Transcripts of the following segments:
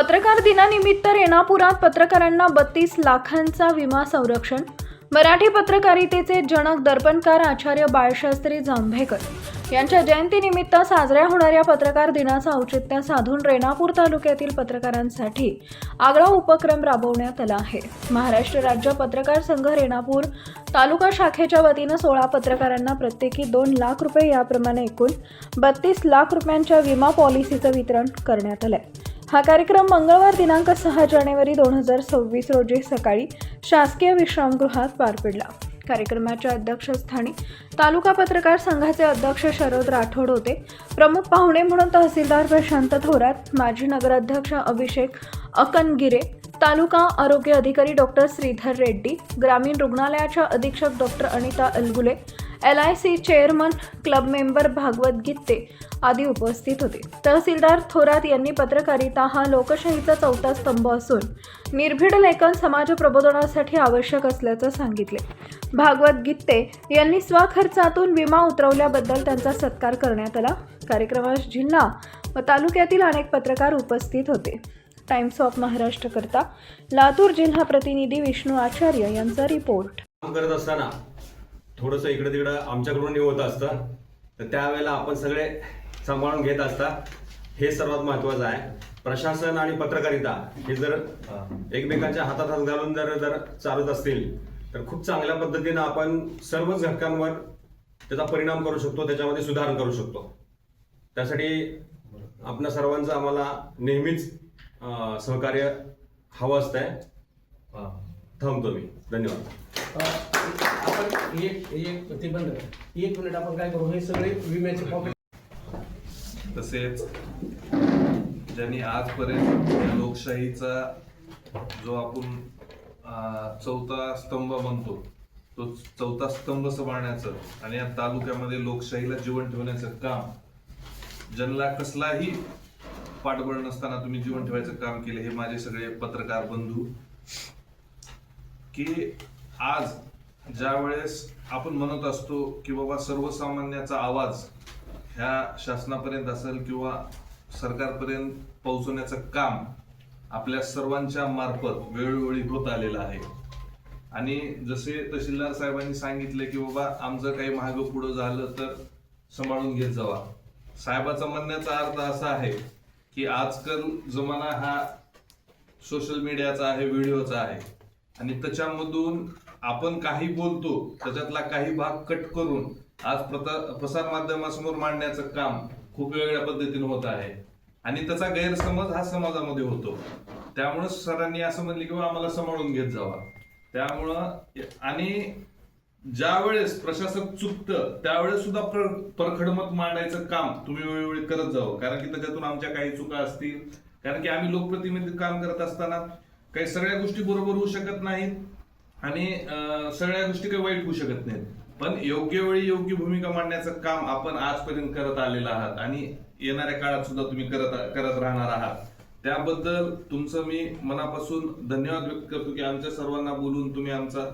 पत्रकार दिनानिमित्त रेणापुरात पत्रकारांना बत्तीस लाखांचा विमा संरक्षण मराठी पत्रकारितेचे जनक दर्पणकार आचार्य बाळशास्त्री जांभेकर यांच्या जयंतीनिमित्त साजऱ्या होणाऱ्या पत्रकार दिनाचं औचित्य साधून रेणापूर तालुक्यातील पत्रकारांसाठी आगळा उपक्रम राबवण्यात आला आहे. महाराष्ट्र राज्य पत्रकार संघ रेणापूर तालुका शाखेच्या वतीनं सोळा पत्रकारांना प्रत्येकी दोन लाख रुपये याप्रमाणे एकूण बत्तीस लाख रुपयांच्या विमा पॉलिसीचं वितरण करण्यात आलंय. हा कार्यक्रम मंगळवार दिनांक सहा जानेवारी दोन हजार सव्वीस रोजी सकाळी शासकीय विश्रामगृहात पार पडला. कार्यक्रमाच्या अध्यक्षस्थानी तालुका पत्रकार संघाचे अध्यक्ष शरद राठोड होते. प्रमुख पाहुणे म्हणून तहसीलदार प्रशांत थोरात माजी नगराध्यक्ष अभिषेक अकनगिरे तालुका आरोग्य अधिकारी डॉक्टर श्रीधर रेड्डी ग्रामीण रुग्णालयाच्या अधीक्षक doctor Anita Algule L I C chairman club member Bhagwat Gitte आदी उपस्थित होते. तहसीलदार थोरात यांनी पत्रकारिता हा लोकशाहीचा चौथा स्तंभ असून निर्भीड लेखन समाज प्रबोधनासाठी आवश्यक असल्याचं सांगितले. भागवत गित्ते यांनी स्वखर्चातून विमा उतरवल्याबद्दल त्यांचा सत्कार करण्यात आला. कार्यक्रमास जिल्हा व तालुक्यातील अनेक पत्रकार उपस्थित होते. टाइम्स ऑफ महाराष्ट्र करता लातूर जिल्हा प्रतिनिधी विष्णू आचार्य यांचा रिपोर्ट. करत असताना थोडंसं इकडे तिकडं आमच्याकडून होत असतं. तर त्यावेळेला आपण सगळे सांभाळून घेत असता. हे सर्वात महत्वाचं आहे. प्रशासन आणि पत्रकारिता हे जर एकमेकांच्या हातात हात घालून जर जर चालत असतील तर खूप चांगल्या पद्धतीनं आपण सर्वच घटकांवर त्याचा परिणाम करू शकतो त्याच्यामध्ये सुधारणा करू शकतो. त्यासाठी आपल्या सर्वांचं आम्हाला नेहमीच सहकार्य हवं असतंय. थांबतो मी. धन्यवाद. एक एक ते बंद करा. एक मिनिट आपण काय करू हे सगळे विम्याचे पॉकेट तसेच ज्यांनी आजपर्यंत लोकशाहीचा जो आपण चौथा स्तंभ म्हणतो तो चौथा स्तंभ सांभाळण्याचं आणि या तालुक्यामध्ये लोकशाहीला जीवन ठेवण्याचं काम ज्यांना कसलाही पाठबळ नसताना तुम्ही जीवन ठेवायचं काम केले हे माझे सगळे पत्रकार बंधू की आज ज्या वेळेस आपण म्हणत असतो की बाबा सर्वसामान्याचा आवाज ह्या शासनापर्यंत असेल किंवा सरकारपर्यंत पोहोचवण्याचं काम आपल्या सर्वांच्या मार्फत वेळोवेळी होत आलेलं आहे. आणि जसे तहसीलदार साहेबांनी सांगितले की बाबा आमचं काही महाग पुढं झालं तर सांभाळून घेत जावा. साहेबाचा म्हणण्याचा अर्थ असा आहे की आजकाल जमाना हा सोशल मीडियाचा आहे व्हिडिओचा आहे. आणि त्याच्यामधून आपण काही बोलतो त्याच्यातला काही भाग कट करून आज प्रसार माध्यमासमोर मांडण्याचं काम खूप वेगळ्या पद्धतीने होत आहे. आणि त्याचा गैरसमज हा समाजामध्ये होतो. त्यामुळं सरांनी असं म्हणले की आम्हाला सांभाळून घेत जावा. त्यामुळं आणि ज्या वेळेस प्रशासक चुकतं त्यावेळेस सुद्धा प्र- परखड मत मांडायचं काम तुम्ही वेळोवेळी करत जावं. कारण की त्याच्यातून आमच्या काही चुका असतील. कारण की आम्ही लोकप्रतिनिधी काम करत असताना काही सगळ्या गोष्टी बरोबर होऊ शकत नाहीत. आणि सगळ्या गोष्टी काही वाईट होऊ शकत नाहीत. पण योग्य वेळी योग्य भूमिका मांडण्याचं काम आपण आजपर्यंत करत आलेलं आहात आणि येणाऱ्या काळात सुद्धा तुम्ही करत करत राहणार आहात. त्याबद्दल तुमचं मी मनापासून धन्यवाद व्यक्त करतो की आमच्या सर्वांना बोलून तुम्ही आमचा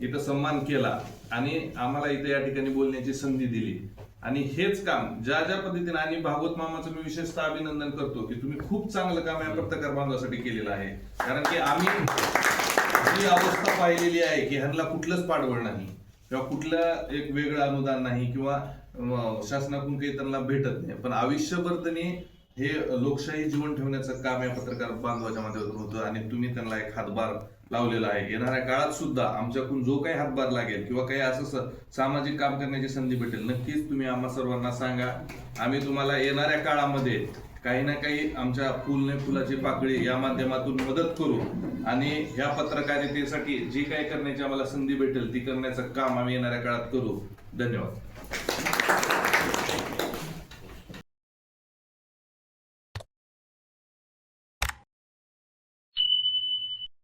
इथं सन्मान केला आणि आम्हाला इथं या ठिकाणी बोलण्याची संधी दिली. आणि हेच काम ज्या ज्या पद्धतीने आणि भागवत मामाचं मी विशेषतः अभिनंदन करतो की तुम्ही खूप चांगलं काम या पत्रकार बांधवासाठी केलेलं आहे. कारण की आम्ही ही अवस्था पाहिलेली आहे की ह्यांना कुठलंच पाठबळ नाही किंवा कुठलं एक वेगळं अनुदान नाही किंवा शासनाकडून काही त्यांना भेटत नाही. पण आयुष्यभर त्यांनी हे लोकशाही जीवन ठेवण्याचं काम या पत्रकार बांधवाच्या माध्यमातून होतं आणि तुम्ही त्यांना एक हातभार लावलेला आहे. येणाऱ्या काळात सुद्धा आमच्याकडून जो काही हातभार लागेल किंवा काही असं सामाजिक काम करण्याची संधी भेटेल नक्कीच तुम्ही आम्हा सर्वांना सांगा. आम्ही तुम्हाला येणाऱ्या काळामध्ये काही ना काही आमच्या फुलने फुलाची पाकळी या माध्यमातून मदत करू. आणि ह्या पत्रकारितेसाठी जी काही करण्याची आम्हाला संधी भेटेल ती करण्याचं काम आम्ही येणाऱ्या काळात करू. धन्यवाद.